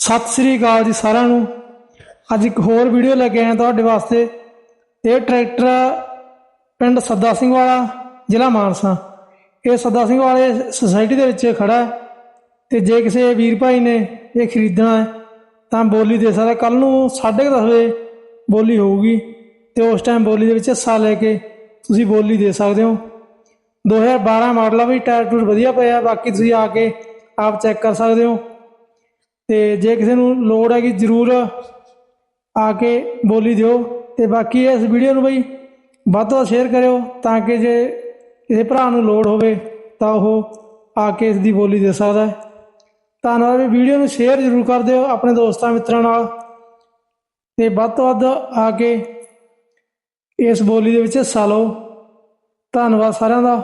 ਸਤਿ ਸ੍ਰੀ ਅਕਾਲ ਜੀ ਸਾਰਿਆਂ ਨੂੰ। ਅੱਜ ਇੱਕ ਹੋਰ ਵੀਡੀਓ ਲੈ ਕੇ ਆਏ ਤੁਹਾਡੇ ਵਾਸਤੇ। ਇਹ ਟਰੈਕਟਰ ਪਿੰਡ ਸੱਦਾ ਸਿੰਘ ਵਾਲਾ, ਜ਼ਿਲ੍ਹਾ ਮਾਨਸਾ। ਇਹ ਸੱਦਾ ਸਿੰਘ ਵਾਲੇ ਸੁਸਾਇਟੀ ਦੇ ਵਿੱਚ ਖੜਾ ਹੈ। ਤੇ ਜੇ ਕਿਸੇ ਵੀਰ ਭਾਈ ਨੇ ਇਹ ਖਰੀਦਣਾ ਹੈ, ਤਾਂ ਬੋਲੀ ਦੇ ਸਕਦਾ ਕੱਲ ਨੂੰ 10:30 ਵਜੇ ਬੋਲੀ ਹੋਊਗੀ। ਤੇ ਉਸ ਟਾਈਮ ਬੋਲੀ ਦੇ ਵਿੱਚ ਹਿੱਸਾ ਲੈ ਕੇ ਤੁਸੀਂ ਬੋਲੀ ਦੇ ਸਕਦੇ ਹੋ। 2012 ਮਾਡਲ ਆ ਵੀ, ਟਾਇਰ ਟੂਰ ਵਧੀਆ ਪਿਆ। ਬਾਕੀ ਤੁਸੀਂ ਆ ਕੇ ਆਪ ਚੈੱਕ ਕਰ ਸਕਦੇ ਹੋ। ਤੇ ਜੇ ਕਿਸੇ ਨੂੰ ਲੋੜ ਹੈਗੀ, ਜਰੂਰ ਆ ਕੇ ਬੋਲੀ ਦਿਓ। ਤੇ ਬਾਕੀ ਇਸ ਵੀਡੀਓ ਨੂੰ ਬਈ ਵੱਧ ਤੋਂ ਵੱਧ ਸ਼ੇਅਰ ਕਰਿਓ ਤਾਂ ਕਿ ਜੇ ਕਿਸੇ ਭਰਾ ਨੂੰ ਲੋੜ ਹੋਵੇ ਤਾਂ ਉਹ ਆ ਕੇ ਇਸ ਦੀ ਬੋਲੀ ਦੇ ਸਕਦਾ ਹੈ। ਧੰਨਵਾਦ ਵੀ ਵੀਡੀਓ ਨੂੰ ਸ਼ੇਅਰ ਜ਼ਰੂਰ ਕਰ ਦਿਓ ਆਪਣੇ ਦੋਸਤਾਂ ਮਿੱਤਰਾਂ ਨਾਲ। ਤੇ ਵੱਧ ਤੋਂ ਵੱਧ ਆ ਕੇ ਇਸ ਬੋਲੀ ਦੇ ਵਿੱਚ ਹਿੱਸਾ ਲਓ ਧੰਨਵਾਦ ਸਾਰਿਆਂ ਦਾ।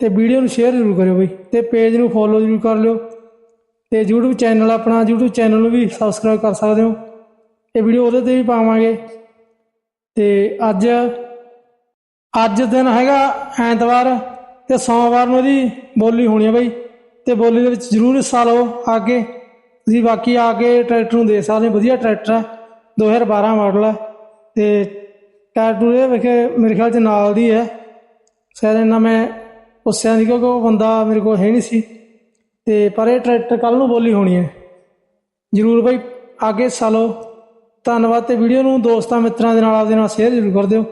ਤੇ ਵੀਡੀਓ ਨੂੰ ਸ਼ੇਅਰ ਜ਼ਰੂਰ ਕਰਿਓ ਬਈ। ਤੇ ਪੇਜ ਨੂੰ ਫੋਲੋ ਜ਼ਰੂਰ ਕਰ ਲਿਓ। ਤੇ YouTube ਚੈਨਲ ਆਪਣਾ YouTube ਚੈਨਲ ਨੂੰ ਵੀ ਸਬਸਕ੍ਰਾਈਬ ਕਰ ਸਕਦੇ ਹੋ। ਇਹ ਵੀਡੀਓ ਉਹਦੇ ਤੇ ਵੀ ਪਾਵਾਂਗੇ। ਤੇ ਅੱਜ ਅੱਜ ਦਿਨ ਹੈਗਾ ਐਤਵਾਰ ਤੇ ਸੋਮਵਾਰ ਨੂੰ ਇਹਦੀ ਬੋਲੀ ਹੋਣੀ ਹੈ ਬਈ। ਤੇ ਬੋਲੀ ਦੇ ਵਿੱਚ ਜ਼ਰੂਰ ਹਿੱਸਾ ਲਓ ਆ ਕੇ ਤੁਸੀਂ ਬਾਕੀ ਆ ਕੇ ਟਰੈਕਟਰ ਨੂੰ ਦੇ ਸਕਦੇ ਵਧੀਆ ਟਰੈਕਟਰ ਹੈ 2012 ਮਾਡਲ ਹੈ ਤੇ ਟਰੈਕਟਰ ਇਹ ਵੇਖੇ ਮੇਰੇ ਖਿਆਲ ਚ ਨਾਲ ਦੀ ਹੈ। ਸ਼ਾਇਦ ਇਹਨਾਂ ਮੈਂ ਪੁੱਛਿਆ ਨਹੀਂ ਕਿਉਂਕਿ ਉਹ ਬੰਦਾ ਮੇਰੇ ਕੋਲ ਹੈ ਨਹੀਂ ਸੀ। ਤੇ ਪਰ ਇਹ ਟਰੈਕਟਰ ਕੱਲ ਨੂੰ ਬੋਲੀ ਹੋਣੀ ਹੈ। ਜਰੂਰ ਬਈ, ਅੱਗੇ ਹਿੱਸਾ ਲਓ ਧੰਨਵਾਦ ਤੇ ਵੀਡੀਓ ਨੂੰ ਦੋਸਤਾਂ ਮਿੱਤਰਾਂ ਦੇ ਨਾਲ ਆਪਦੇ ਨਾਲ ਸ਼ੇਅਰ ਜ਼ਰੂਰ ਕਰ ਦਿਓ।